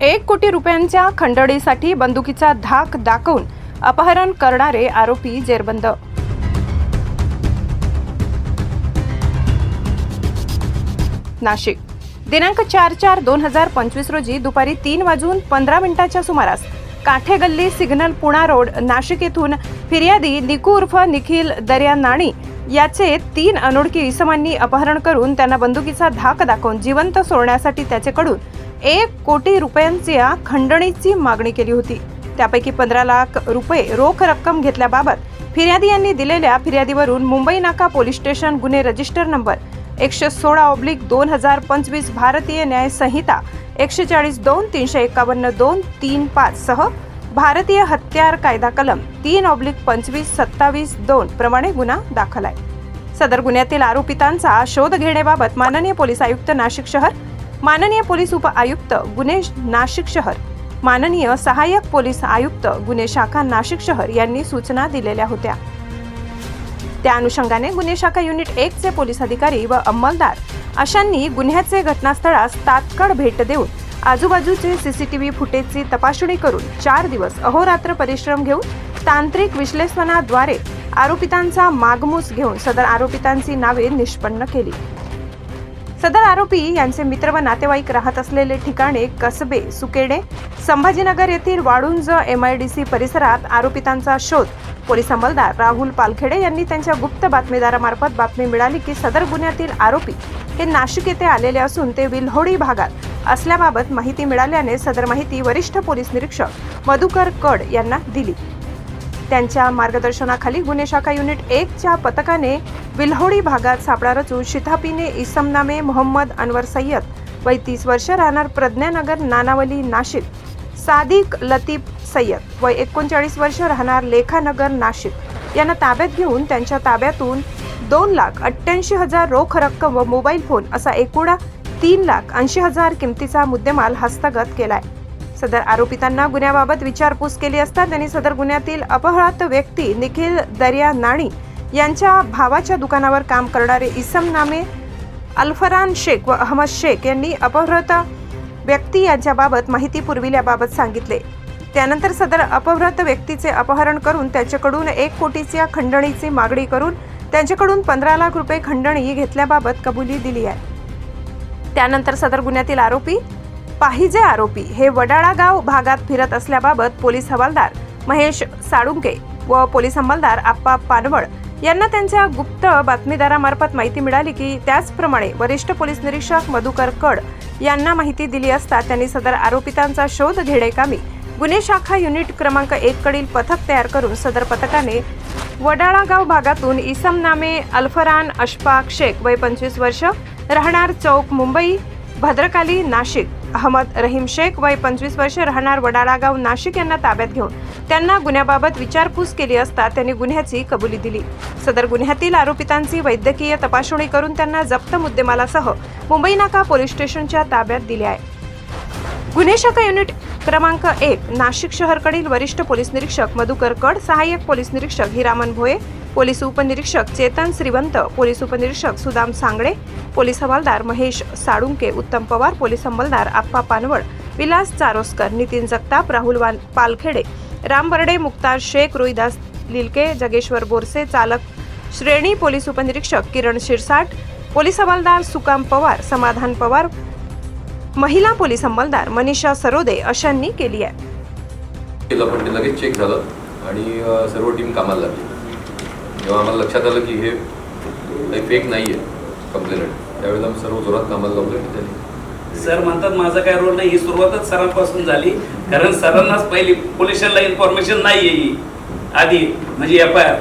एक कोटी रुपयांच्या खंडणीसाठी बंदुकीचा धाक दाखवून अपहरण करणारे आरोपी जेरबंद. नाशिक. दिनांक चार चार दोन हजार पंचवीस रोजी दुपारी तीन वाजून पंधरा मिनिटाच्या सुमारास काठेगल्ली सिग्नल पुणा रोड नाशिक येथून फिर्यादी निकू उर्फ निखिल दर्या नाणी याचे तीन अनोळखी इसमांनी अपहरण करून त्यांना बंदुकीचा धाक दाखवून जिवंत सोडण्यासाठी त्याच्याकडून एक कोटी रुपयांच्या खंडणीची मागणी केली होती. त्यापैकी पंधरा लाख रुपये रोख रक्कम घेतल्याबाबत फिर्यादी यांनी दिलेल्या फिर्यादीवरून मुंबई नाका पोलीस स्टेशन गुन्हे रजिस्टर नंबर एकशे सोळा ऑब्लिक दोन हजार पंचवीस भारतीय न्याय संहिता एकशे चाळीस दोन तीनशे एकावन्न दोन तीन पाच सह भारतीय हत्यार कायदा कलम तीन ऑब्लिक पंचवीस सत्तावीस दोन प्रमाणे गुन्हा दाखल आहे. सदर गुन्ह्यातील आरोपितांचा शोध घेण्याबाबत माननीय पोलीस आयुक्त नाशिक शहर माननीय पोलीस उप आयुक्त गुन्हे नाशिक शहर माननीय सहाय्यक पोलीस आयुक्त गुन्हे शाखा नाशिक शहर यांनी सूचना दिलेल्या होत्या. त्या अनुषंगाने गुन्हे शाखा युनिट एकचे पोलीस अधिकारी व अंमलदार अशांनी गुन्ह्याचे घटनास्थळास तात्काळ भेट देऊन आजूबाजूचे सीसीटीव्ही फुटेजची तपासणी करून चार दिवस अहोरात्र परिश्रम घेऊन तांत्रिक विश्लेषणाद्वारे आरोपितांचा मागमूस घेऊन सदर आरोपितांची नावे निष्पन्न केली. सदर आरोपी यांचे मित्र व नातेवाईक राहत असलेले ठिकाणे कसबे सुकेडे संभाजीनगर येथील Waluj M I D C परिसरात आरोपितांचा शोध. पोलीस अंमलदार राहुल पालखेडे यांनी त्यांच्या गुप्त बातमीदारामार्फत बातमी मिळाली की सदर गुन्ह्यातील आरोपी हे नाशिक येथे आलेले असून ते विल्होडी भागात असल्याबाबत माहिती मिळाल्याने सदर माहिती वरिष्ठ पोलीस निरीक्षक मधुकर कड यांना दिली. त्यांच्या मार्गदर्शनाखाली गुन्हे शाखा युनिट एकच्या पथकाने विल्होडी भागात सापळा रचून शिथापीने इसम नामे मोहम्मद अनवर सय्यद वय तीस वर्ष राहणार प्रज्ञानगर नानावली नाशिक. सादिक लतीफ सय्यद वय एकोणचाळीस वर्ष राहणार लेखानगर नाशिक. यांना ताब्यात घेऊन त्यांच्या ताब्यातून दोन लाख अठ्ठ्याऐंशी हजार रोख रक्कम व मोबाईल फोन असा एकूण तीन लाख ऐंशी हजार किमतीचा मुद्देमाल हस्तगत केलाय. सदर आरोपितांना गुन्ह्याबाबत विचारपूस केली असता त्यांनी सदर गुन्ह्यातील अपहृत व्यक्ती निखिल दर्या नाणी यांच्या भावाच्या दुकानावर काम करणारे इसम नामे अल्फरान शेख व अहमद शेख यांनी अपहृत व्यक्ती यांच्याबाबत माहिती पुरविल्याबाबत सांगितले. त्यानंतर सदर अपहृत व्यक्तीचे अपहरण करून त्याच्याकडून एक कोटीच्या खंडणीची मागणी करून त्यांच्याकडून पंधरा लाख रुपये खंडणी घेतल्याबाबत कबुली दिली आहे. त्यानंतर सदर गुन्ह्यातील आरोपी पाहिजे आरोपी हे वडाळा गाव भागात फिरत असल्याबाबत पोलीस हवालदार महेश साळुंके व पोलीस अंमलदार आप्पा पानवळ यांना त्यांच्या गुप्त बातमीदारामार्फत माहिती मिळाली की त्याचप्रमाणे वरिष्ठ पोलीस निरीक्षक मधुकर कड यांना माहिती दिली असता त्यांनी सदर आरोपितांचा शोध घेणेकामी गुन्हे शाखा युनिट क्रमांक एक कडील पथक तयार करून सदर पथकाने वडाळागाव भागातून इसम नामे अल्फरान अशफाक शेख वय पंचवीस वर्ष राहणार चौक मुंबई भद्रकाली नाशिक अहमद रहीम शेख वय पंचवीस वर्ष राहणार वडाळा गाव नाशिक यांना ताब्यात घेऊन त्यांना गुन्ह्याबाबत विचारपूस केली असता त्यांनी गुन्ह्याची कबुली दिली. सदर गुन्ह्यातील आरोपितांची वैद्यकीय तपासणी करून त्यांना जप्त मुद्देमालासह मुंबई नाका पोलीस स्टेशनच्या ताब्यात दिले आहे. गुन्हे शाखा युनिट क्रमांक एक नाशिक शहरकडील वरिष्ठ पोलीस निरीक्षक मधुकर कड सहाय्यक पोलीस निरीक्षक हिरामन भोये पोलीस उपनिरीक्षक चेतन श्रीवंत पोलीस उपनिरीक्षक सुदाम सांगडे पोलीस हवालदार महेश साळुंके उत्तम पवार पोलीस अंमलदार आप्पा पानवड विलास चारोस्कर नितीन जगताप राहुल वान पालखेडे राम बर्डे मुक्तार शेख रोहिदास लिलके जगेश्वर बोरसे चालक श्रेणी पोलीस उपनिरीक्षक किरण शिरसाट पोलीस हवालदार सुकाम पवार समाधान पवार महिला पोलीस अंमलदार मनीषा सरोदे अशांनी केली आहे. केलं पण ते लगेच चेक झालं आणि सर्व टीम कामाला लागली. जेव्हा आम्हाला लक्षात आलं की हे काही फेक नाही आहे कंप्लेनंट त्यावेळेला आम्ही सर्व जोरात कामाला लावलं की त्यांनी सर म्हणतात माझा काय रोल नाही ही सुरुवातच सरांपासून झाली. कारण सरांनाच पहिली पोलिसांना इन्फॉर्मेशन नाही आहे ही. आधी म्हणजे एफ आय आर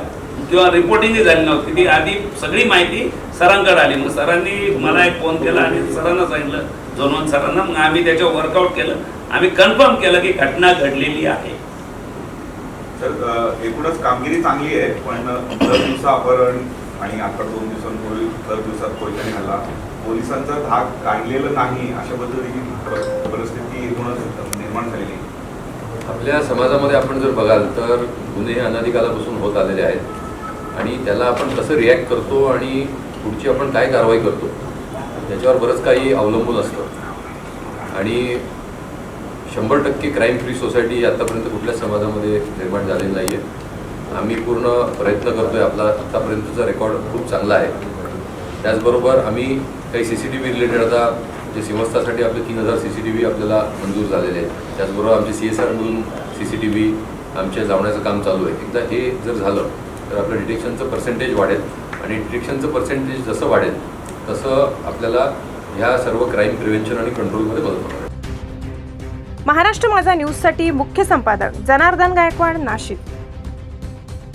किंवा रिपोर्टिंगही झाली नव्हती. ती आधी सगळी माहिती सरांकडे आली. मग सरांनी मला एक फोन केला आणि सरांना सांगितलं जोनवन सरांना. मग आम्ही त्याच्यावर वर्कआउट केलं. आम्ही कन्फर्म केलं की घटना घडलेली आहे. तर एकूणच कामगिरी चांगली आहे पण दर दिवसा अपहरण आणि आता दोन दिवसांपूर्वी दर दिवसात कोयत्याने हल्ला पोलिसांचा धाक काढलेलं नाही अशा पद्धतीची परिस्थिती एकूणच निर्माण झालेली. आपल्या समाजामध्ये आपण जर बघाल तर गुन्हे अनाधिकालापासून होत आलेले आहेत. आणि त्याला आपण कसं रिॲक्ट करतो आणि पुढची आपण काय कारवाई करतो? त्याच्यावर बरंच काही अवलंबून असतं. आणि शंभर टक्के क्राईम फ्री सोसायटी आत्तापर्यंत कुठल्याच समाजामध्ये निर्माण झालेली नाही आहे आम्ही पूर्ण प्रयत्न करतो आहे आपला आत्तापर्यंतचा रेकॉर्ड खूप चांगला आहे. त्याचबरोबर आम्ही काही C C T V related आता जे सिंहस्थासाठी आपले तीन हजार सी सी टी व्ही आपल्याला मंजूर झालेले आहेत. त्याचबरोबर आमचे सी एस आरमधून सी सी टी व्ही आमच्या लावण्याचं काम चालू आहे. एकदा हे जर झालं तर आपलं डिटेक्शनचं पर्सेंटेज वाढेल. आणि डिटेक्शनचं पर्सेंटेज जसं वाढेल तसं आपल्याला ह्या सर्व क्राईम प्रिव्हेन्शन आणि कंट्रोलमध्ये मदत होणार महाराष्ट्र माझा न्यूजसाठी मुख्य संपादक जनार्दन गायकवाड नाशिक.